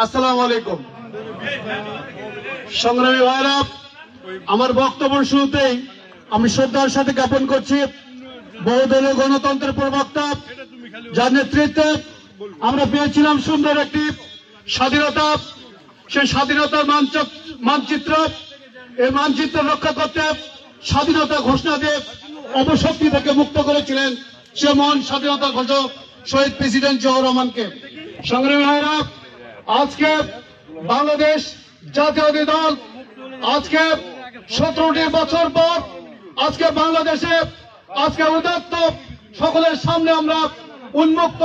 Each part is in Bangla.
আসসালামু আলাইকুম। সংগ্রামী ভাইরা, আমার বক্তব্য শুরুতেই আমি শ্রদ্ধার সাথে জ্ঞাপন করছি বহুদলীয় গণতন্ত্রের প্রবক্তা, যার নেতৃত্বে আমরা পেয়েছিলাম সুন্দর একটি স্বাধীনতা। সেই স্বাধীনতার মানচ- মানচিত্র, এই মানচিত্র রক্ষা করতে স্বাধীনতা ঘোষণা দিয়ে অবশক্তি থেকে মুক্ত করেছিলেন সে মহান স্বাধীনতা ঘোষক শহীদ প্রেসিডেন্ট জিয়াউর রহমানকে। সংগ্রামী ভাইরা আজকে বাংলাদেশ জাতীয়তাবাদী দল আজকে সতেরোটি বছর পর আজকে বাংলাদেশে আজকে উদাত্ত সকলের সামনে আমরা উন্মুক্ত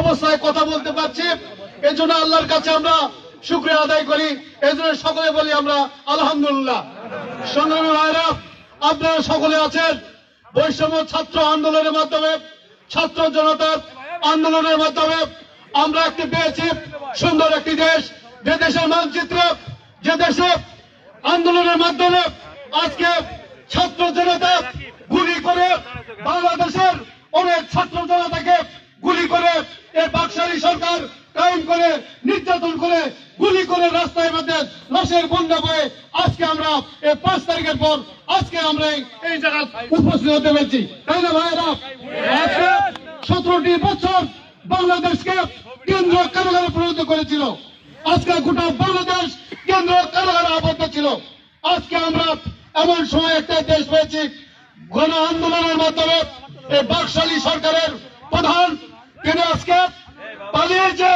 অবস্থায় কথা বলতে পারছি। এই জন্য আল্লাহর কাছে আমরা শুক্রিয়া আদায় করি। এই জন্য সকলে বলি আমরা আলহামদুলিল্লাহ। সংগ্রামী ভাইরা, আপনারা সকলে আছেন। বৈষম্য ছাত্র আন্দোলনের মাধ্যমে, ছাত্র জনতার আন্দোলনের মাধ্যমে আমরা একটি পেয়েছি সুন্দর একটি দেশ, যে দেশের মানচিত্র, যে দেশে আন্দোলনের মাধ্যমে আজকে ছাত্র জনতা গুলি করে বাংলাদেশের অনেক ছাত্র জনতাকে গুলি করে এই বাকশালী সরকার কায়েম করে, নির্যাতন করে, গুলি করে রাস্তায় মধ্যে লাশের বন্যা বয়ে আজকে আমরা এই পাঁচ তারিখের পর আজকে আমরা এই- জায়গায় উপস্থিত হতে পেরেছি। তাই না ভাইরা সতেরোটি বছর বাংলাদেশকে কেন্দ্র কারাগারে পরিণত করেছিল। আজকে গোটা বাংলাদেশ কেন্দ্র কারাগারে আবদ্ধ ছিল। আজকে আমরা এমন সময় একটা দেশ পেয়েছি, গণ আন্দোলনের মাধ্যমে এই বাকশালী সরকারের প্রধান। তিনি আজকে পালিয়েছে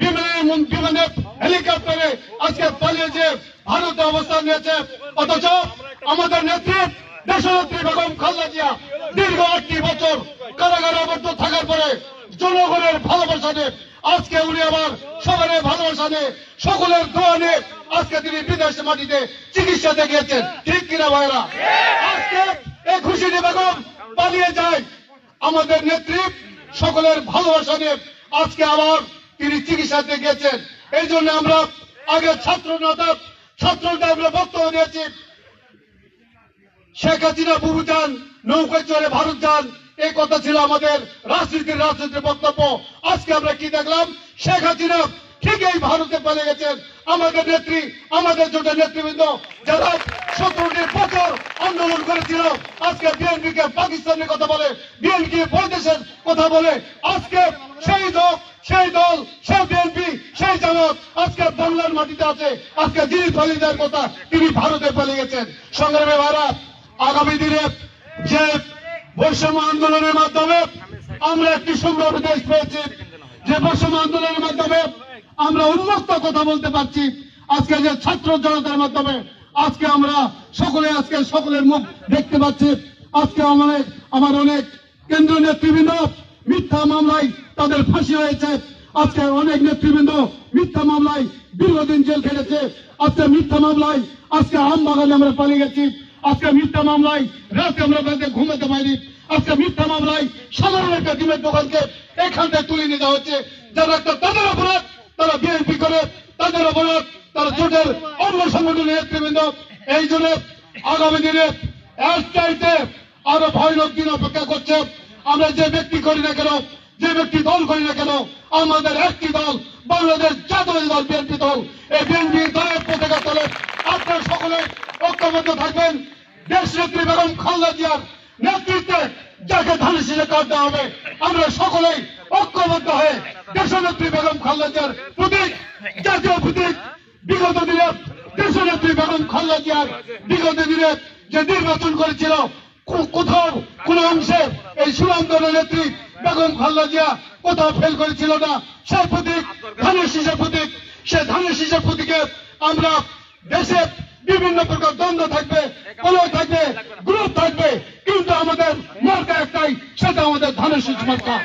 বিমানে বিমানে হেলিকপ্টারে। আজকে পালিয়েছে, ভারতে অবস্থান নিয়েছে। অথচ আমাদের নেত্রী, দেশনেত্রী বেগম খালেদা জিয়া দীর্ঘ আটটি বছর কারাগারে আবদ্ধ থাকার পরে জনগণের ভালোবাসা নিয়ে আজকে উনি আবার সকলের ভালোবাসা নিয়ে সকলের দোয়া নিয়ে আজকে তিনি বিদেশ মাটিতে চিকিৎসা দেখিয়েছেন। ঠিক কিনা ভাইরা আজকে এই খুশিটি বেগম পালিয়ে যায় আমাদের নেত্রী, সকলের ভালোবাসা নিয়ে আজকে আবার তিনি চিকিৎসা দেখিয়েছেন। এই জন্য আমরা আগে ছাত্র নেতা ছাত্রদের আমরা বক্তব্য দিয়েছি। শেখ হাসিনা বুবু যান, নৌকায় চড়ে ভারত যান এই কথা ছিল আমাদের রাজনীতির রাজনীতির বক্তব্য। আজকে আমরা কি দেখলাম? শেখ হাসিনা ঠিকই ভারতে পালিয়ে গেছেন। আমাদের নেত্রী, আমাদের জোটের নেতৃবৃন্দ যারা সতেরোটি বছর আন্দোলন করেছিল, আজকে বিএনপি কে পাকিস্তানের কথা বলে, বিএনপি বৈদেশের কথা বলে, আজকে সেই দল সেই দল, সেই বিএনপি, সেই জামাত আজকে বাংলার মাটিতে আছে। আজকে যিনি পালিয়ে কথা তিনি ভারতে পালিয়ে গেছেন। সংগ্রামে ভারত, আগামী দিনে যে বৈষম্য আন্দোলনের মাধ্যমে আমরা একটি সুন্দর দেশ পেয়েছি। যে বৈষম্য আন্দোলনের মাধ্যমে আমরা উন্মুক্ত কথা বলতে পারছি। আজকে যে ছাত্র জনতার মাধ্যমে আজকে আমরা সকলে আজকে সকলের মুখ দেখতে পাচ্ছি। আজকে অনেক আমার অনেক কেন্দ্রীয় নেতৃবৃন্দ মিথ্যা মামলায় তাদের ফাঁসি হয়েছে। আজকে অনেক নেতৃবৃন্দ মিথ্যা মামলায় দীর্ঘদিন জেল খেটেছে। আজকে মিথ্যা মামলায় আজকে আম বাগানে আমরা পালিয়ে গেছি। আজকে মিথ্যা মামলায়, রাতে আমরা রাতে ঘুমাতে পারি আজকে মিথ্যা মামলায় সাধারণ একটা ডিমের দোকানকে এখান থেকে তুলে নিয়ে হচ্ছে। যারা একটা তাদের অপরাধ, তারা বিএনপি করে, তাদের অপরাধ, তারা জোটের অন্য সংগঠনের নেতৃবৃন্দ। এই জন্য আগামী দিনে এর আরও ভয়ানক দিন অপেক্ষা করছে। আমরা যে ব্যক্তি করি না কেন, যে ব্যক্তি দল করি না কেন, আমাদের একটি দল বাংলাদেশ জাতীয় দল, বিএনপি দল। এই বিএনপি দলের পতাকা তলে আপনারা সকলে ঐক্যবদ্ধ থাকবেন। দেশ নেত্রী বেগম খালেদা জিয়ার নেতৃত্বে যাকে শীষে কাট দেওয়া হবে, আমরা সকলেই ঐক্যবদ্ধ হয়ে দেশনেত্রী বেগম খালেদা জিয়ার প্রতীক, জাতীয় প্রতীক, বিগত দিনে দেশনেত্রী বেগম খালেদা জিয়ার বিগত দিনে যে নির্বাচন করেছিল কোথাও কোন অংশে এই সুনামদল নেত্রী বেগম খালেদা জিয়া কোথাও ফেল করেছিল না। সে প্রতীক ধানের শীষের প্রতীক, সে ধানের শীষের প্রতীকে আমরা দেশে বিভিন্ন প্রকার দ্বন্দ্ব থাকবে কলয় থাকবে, গ্রুপ থাকবে, কিন্তু আমাদের মার্কা একটাই, সেটা আমাদের ধানের সূচ মার্কা।